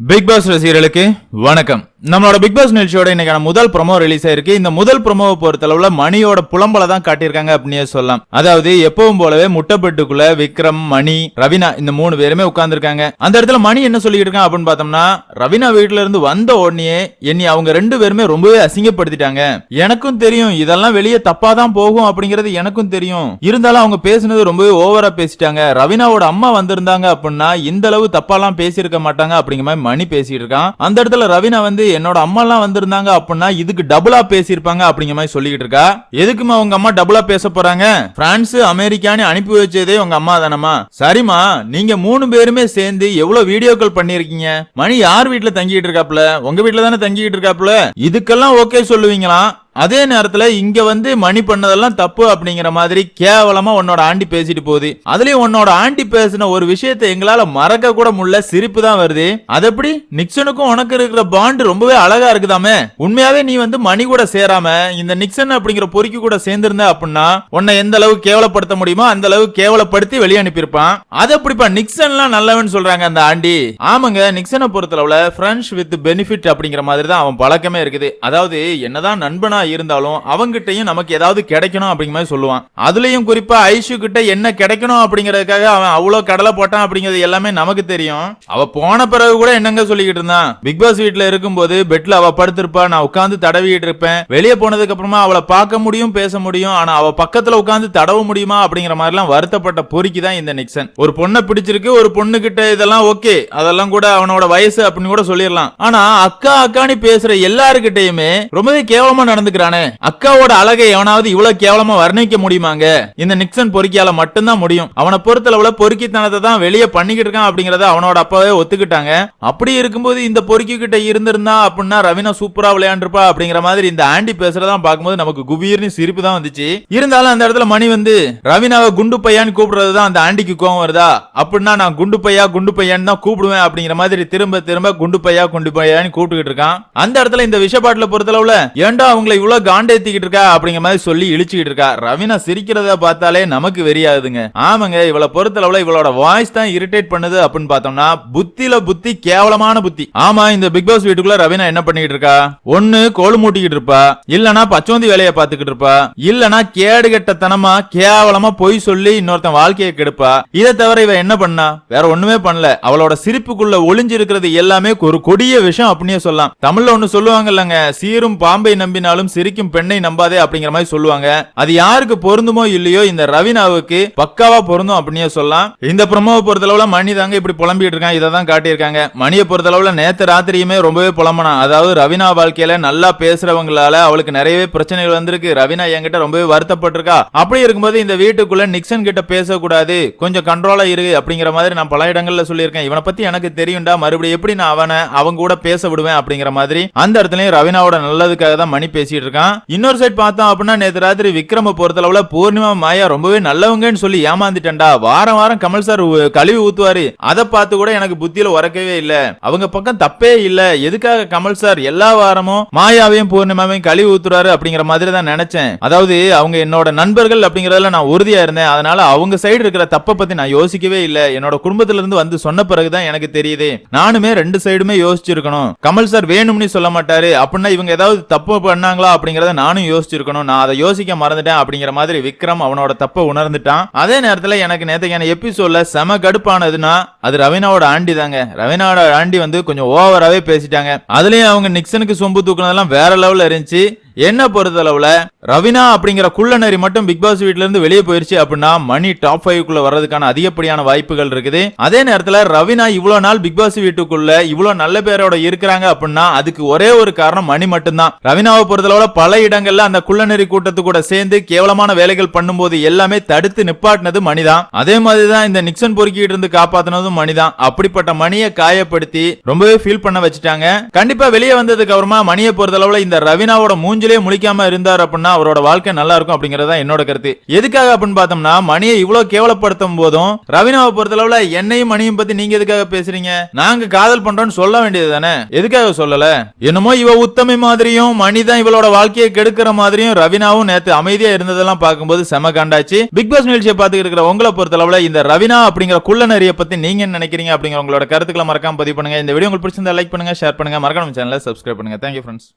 Big pass ரசிகர்களுக்கு வணக்கம். நம்மளோட பிக் பாஸ் நிகழ்ச்சியோட இன்னைக்கான முதல் ப்ரொமோ ரிலீஸ் ஆயிருக்கு இந்த முதல் ப்ரோமோவை பொறுத்தளவுல மணியோட புலம்பல தான் காட்டியிருக்காங்க அப்படின்னு சொல்லலாம். அதாவது எப்பவும் போலவே முட்டைப்பட்டுக்குள்ள விக்ரம் மணி ரவினா இந்த மூணு பேருமே உட்கார்ந்துருக்காங்க. அந்த இடத்துல மணி என்ன சொல்லிட்டு இருக்கான் அப்படின்னு பார்த்தோம்னா ரவினா வீட்டுல இருந்து வந்த உடனே என்னை அவங்க ரெண்டு பேருமே ரொம்பவே அசிங்கப்படுத்திட்டாங்க. எனக்கும் தெரியும் இதெல்லாம் வெளியே தப்பா தான் போகும் அப்படிங்கிறது எனக்கும் தெரியும். இருந்தாலும் அவங்க பேசுனது ரொம்பவே ஓவரா பேசிட்டாங்க. ரவினாவோட அம்மா வந்திருந்தாங்க அப்படின்னா இந்த அளவு தப்பாலாம் பேசியிருக்க மாட்டாங்க அப்படிங்கிற மாதிரி மணி பேசிட்டு இருக்கான் அந்த இடத்துல ரவினா வந்து என்னோட அம்மா எல்லாம் வந்திருந்தாங்க அப்படின்னா இதுக்கு டபுளா பேசியிருப்பாங்க அப்படிங்கிற மாதிரி சொல்லிக்கிட்டு இருக்கா எதுக்குமா உங்க அம்மா டபுளா பேச போறாங்க? பிரான்ஸ் அமெரிக்கான்னு அனுப்பி வச்சதே உங்க அம்மா தானமா சரிம்மா நீங்க மூணு பேருமே சேர்ந்து எவ்வளவு வீடியோக்கள் பண்ணிருக்கீங்க மணி யார் வீட்டுல தங்கிட்டு இருக்காப்ல உங்க வீட்டுல தானே தங்கிட்டு இருக்காப்ல இதுக்கெல்லாம் ஓகே சொல்லுவீங்களா அதே நேரத்துல இங்க வந்து மணி பண்ணதெல்லாம் தப்பு அப்படிங்கிற மாதிரி கேவலமா உன்னோட ஆண்டி பேசிட்டு போகுது. அதுலயும் உன்னோட ஆண்டி பேசின ஒரு விஷயத்தை எங்களால மறக்க கூட முடியல. சிரிப்பு தான் வருது. அது எப்படி? நிக்சனுக்கும் உனக்கு இருக்கிற பாண்ட் ரொம்பவே அழகா இருக்குதாமே. உண்மையாவே நீ வந்து மணி கூட சேராம இந்த நிக்சன் அப்படிங்கிற பொறுக்கி கூட சேர்ந்திருந்த அப்படின்னா உன்னை எந்த அளவு கேவலப்படுத்த முடியுமோ அந்த அளவு கேவலப்படுத்தி வெளியே அனுப்பியிருப்பான். அது எப்படிப்பா? நிக்சன்லாம் நல்லவன் சொல்றாங்க அந்த ஆண்டி. ஆமாங்க நிக்சனை பொறுத்தளவுல ஃப்ரெண்ட்ஸ் வித் பெனிஃபிட் அப்படிங்கிற மாதிரி தான் அவன் பழக்கமே இருக்குது. அதாவது என்னதான் நண்பனா இருந்தாலும் அவங்கிட்டையும் நமக்கு ஏதாவது கிடைக்கணும் அப்படிங்கிற மாதிரி சொல்லுவான். அதுலயும் குறிப்பா ஐஷு கிட்ட என்ன கிடைக்கணும் அப்படிங்கறதுக்காக அவன் அவ்வளவு கடலை போட்டான் அப்படிங்கிறது எல்லாமே நமக்கு தெரியும். அவ போன பிறகு கூட என்னங்க சொல்லிக்கிட்டு இருந்தான் பிக் பாஸ் வீட்ல இருக்கும்போது பெட்ல அவ படுத்திருப்பா. நான் உட்கார்ந்து தடவிட்டு இருப்பேன். வெளியே போனதுக்கு அப்புறமா அவளை பார்க்க முடியும் பேச முடியும். ஆனா அவ பக்கத்துல உட்கார்ந்து தடவ முடியுமா அப்படிங்கிற மாதிரி எல்லாம் வருத்தப்பட்ட பொறுக்கி தான் இந்த நிக்சன். ஒரு பொண்ணை பிடிச்சிருக்கு ஒரு பொண்ணு கிட்ட இதெல்லாம் ஓகே. அதெல்லாம் கூட அவனோட வயசு அப்படின்னு கூட சொல்லிடலாம். ஆனா அக்கா அக்கான்னு பேசுற எல்லாருக்கிட்டையுமே ரொம்பவே கேவலமா நடந்து நடந்துக்கிறானே அக்காவோட அழகை எவனாவது இவ்வளவு கேவலமா வர்ணிக்க முடியுமாங்க? இந்த நிக்சன் பொறுக்கியால மட்டும்தான் முடியும். அவனை பொறுத்தளவுல பொறுக்கித்தனத்தை தான் வெளியே பண்ணிக்கிட்டு இருக்கான் அப்படிங்கறத அவனோட அப்பாவே ஒத்துக்கிட்டாங்க. அப்படி இருக்கும்போது இந்த பொறுக்கி கிட்ட இருந்திருந்தா அப்படின்னா ரவினா சூப்பரா விளையாண்டுருப்பா அப்படிங்கிற மாதிரி இந்த ஆண்டி பேசுறதான் பார்க்கும்போது நமக்கு குபீர்னு சிரிப்பு தான் வந்துச்சு. இருந்தாலும் அந்த இடத்துல மணி வந்து ரவினாவை குண்டு பையான்னு கூப்பிடுறதுதான் அந்த ஆண்டிக்கு கோவம் வருதா? அப்படின்னா நான் குண்டு பையா குண்டு பையான்னு தான் கூப்பிடுவேன் அப்படிங்கிற மாதிரி திரும்ப திரும்ப குண்டு பையா குண்டு பையான்னு கூப்பிட்டுக்கிட்டு இருக்கான். அந்த இடத்துல இந்த விஷப்பாட்டுல பொறுத்தளவுல ஏண்டா அவங்களை இவ்வளவு காண்டேத்திக்கிட்டு இருக்கா அப்படிங்கிற மாதிரி சொல்லி இழிச்சுக்கிட்டு இருக்கா. ரவினா சிரிக்கிறத பார்த்தாலே நமக்கு வெறியாதுங்க ஆமாங்க இவளை பொறுத்தளவுல இவளோட வாய்ஸ் தான் இரிட்டேட் பண்ணுது அப்படின்னு பார்த்தோம்னா புத்தில புத்தி கேவலமான புத்தி. ஆமா இந்த பிக் பாஸ் வீட்டுக்குள்ள ரவினா என்ன பண்ணிட்டு இருக்கா? ஒண்ணு கோல் மூட்டிக்கிட்டு இருப்பா. இல்லனா பச்சோந்தி வேலையை பார்த்துக்கிட்டு இருப்பா. இல்லனா கேடு கெட்டத்தனமா கேவலமா பொய் சொல்லி இன்னொருத்தன் வாழ்க்கையை கெடுப்பா. இதை தவிர இவ என்ன பண்ணா? வேற ஒண்ணுமே பண்ணல. அவளோட சிரிப்புக்குள்ள ஒளிஞ்சிருக்கிறது எல்லாமே ஒரு கொடிய விஷயம் அப்படின்னே சொல்லலாம். தமிழ்ல ஒண்ணு சொல்லுவாங்கல்லங்க சீரும் பாம்பை நம்பினாலும் சிரிக்கும் பெண்ணை நம்பாதே அப்படிங்கிற மாதிரி சொல்லுவாங்க. அது யாருக்கு பொருந்துமோ இல்லையோ இந்த ரவினாவுக்கு பக்காவா பொருந்தும் அப்படின்னே சொல்லலாம். இந்த ப்ரமோவை பொறுத்தளவுல மணி தாங்க இப்படி புலம்பிட்டு இருக்கான் இதை தான் காட்டியிருக்காங்க. மணியை பொறுத்தளவுல நேத்து ராத்திரியுமே ரொம்பவே புலம்பனா அதாவது ரவினா வாழ்க்கையில நல்லா பேசுறவங்களால அவளுக்கு நிறையவே பிரச்சனைகள் வந்திருக்கு. ரவினா என்கிட்ட ரொம்பவே வருத்தப்பட்டிருக்கா. அப்படி இருக்கும்போது இந்த வீட்டுக்குள்ள நிக்சன் கிட்ட பேசக்கூடாது. கொஞ்சம் கண்ட்ரோலா இரு அப்படிங்கிற மாதிரி நான் பல இடங்கள்ல சொல்லியிருக்கேன். இவனை பத்தி எனக்கு தெரியும்டா மறுபடியும் எப்படி நான் அவனை அவங்க கூட பேச விடுவேன் அப்படிங்கிற மாதிரி. அந்த இடத்துலயும் ரவினாவோட நல்லதுக்காக தான் மணி பேசி பேசிட்டு இருக்கான். இன்னொரு சைட் பார்த்தோம் அப்படின்னா நேத்து ராத்திரி விக்ரம பொறுத்தளவுல பூர்ணிமா மாயா ரொம்பவே நல்லவங்கன்னு சொல்லி ஏமாந்துட்டேன்டா. வாரம் வாரம் கமல் சார் கழுவி ஊத்துவாரு. அதை பார்த்து கூட எனக்கு புத்தியில உறக்கவே இல்ல. அவங்க பக்கம் தப்பே இல்ல. எதுக்காக கமல் சார் எல்லா வாரமும் மாயாவையும் பூர்ணிமாவையும் கழுவி ஊத்துறாரு அப்படிங்கிற மாதிரி தான் நினைச்சேன். அதாவது அவங்க என்னோட நண்பர்கள் அப்படிங்கறதுல நான் உறுதியா இருந்தேன். அதனால அவங்க சைடு இருக்கிற தப்ப பத்தி நான் யோசிக்கவே இல்ல. என்னோட குடும்பத்துல இருந்து வந்து சொன்ன பிறகுதான் எனக்கு தெரியுது. நானுமே ரெண்டு சைடுமே யோசிச்சிருக்கணும். கமல் சார் வேணும்னு சொல்ல மாட்டாரு. அப்படின்னா இவங்க ஏதாவது தப்பு பண்ணாங்களா? அப்படிங்கறத நானும் யோசிச்சிருக்கணும். நான் அதை யோசிக்க மறந்துட்டேன் அப்படிங்கிற மாதிரி விக்ரம் அவனோட தப்ப உணர்ந்துட்டான். அதே நேரத்துல எனக்கு நேத்துக்கான எபிசோட்ல செம கடுப்பானதுன்னா அது ரவினாவோட ஆண்டி தாங்க. ரவினாவோட ஆண்டி வந்து கொஞ்சம் ஓவராவே பேசிட்டாங்க. அதுலயும் அவங்க நிக்சனுக்கு சொம்பு தூக்குனதெல்லாம் வேற லெவல்ல இருந்துச்சு. என்ன பொறுத்தளவுல? ரவினா அப்படிங்கிற குள்ளநரி மட்டும் பிக் பாஸ் வீட்ல இருந்து வெளியே போயிருச்சு அப்படின்னா மணி டாப் ஃபைவ் குள்ள வர்றதுக்கான அதிகப்படியான வாய்ப்புகள் இருக்குது. அதே நேரத்துல ரவினா இவ்வளவு நாள் பிக் பாஸ் வீட்டுக்குள்ள இவ்வளவு நல்ல பேரோட இருக்கிறாங்க அப்படின்னா அதுக்கு ஒரே ஒரு காரணம் மணி மட்டும்தான். ரவினாவை பொறுத்தளவுல பல இடங்கள்ல அந்த குள்ளநெறி கூட்டத்து கூட சேர்ந்து கேவலமான வேலைகள் பண்ணும்போது எல்லாமே தடுத்து நிப்பாட்டினது மணிதான். அதே மாதிரிதான் இந்த நிக்சன் பொறுக்கிட்டு இருந்து காப்பாத்தினதும் மணிதான். அப்படிப்பட்ட மணியை காயப்படுத்தி ரொம்பவே ஃபீல் பண்ண வச்சுட்டாங்க. கண்டிப்பா வெளியே வந்ததுக்கு அப்புறமா மணியை பொறுத்தளவுல இந்த ரவினாவோட மூஞ்சி மூஞ்சிலே முழிக்காம இருந்தார் அப்படின்னா அவரோட வாழ்க்கை நல்லா இருக்கும் அப்படிங்கறதா என்னோட கருத்து. எதுக்காக அப்படின்னு பார்த்தோம்னா மணியை இவ்வளவு கேவலப்படுத்தும் போதும் ரவினாவை பொறுத்தளவுல என்னையும் மணியும் பத்தி நீங்க எதுக்காக பேசுறீங்க? நாங்க காதல் பண்றோம்னு சொல்ல வேண்டியது தானே? எதுக்காக சொல்லல? என்னமோ இவ உத்தமை மாதிரியும் மணி தான் இவளோட வாழ்க்கையை கெடுக்கிற மாதிரியும் ரவினாவும் நேத்து அமைதியா இருந்ததெல்லாம் பார்க்கும்போது செம காண்டாச்சு. பிக் பாஸ் நிகழ்ச்சியை பார்த்துக்கிட்டு இருக்கிற உங்களை பொறுத்தளவுல இந்த ரவினா அப்படிங்கிற குள்ள நரிய பத்தி நீங்க என்ன நினைக்கிறீங்க அப்படிங்கிற உங்களோட கருத்துக்களை மறக்காம பதிவு பண்ணுங்க. இந்த வீடியோ உங்களுக்கு பிடிச்சிருந்தா லைக் பண்ணுங்க ஷேர் பண்ணுங்க. மறக்காம சேனலை சப்ஸ்கிரைப் பண்ணுங்க. Thank you friends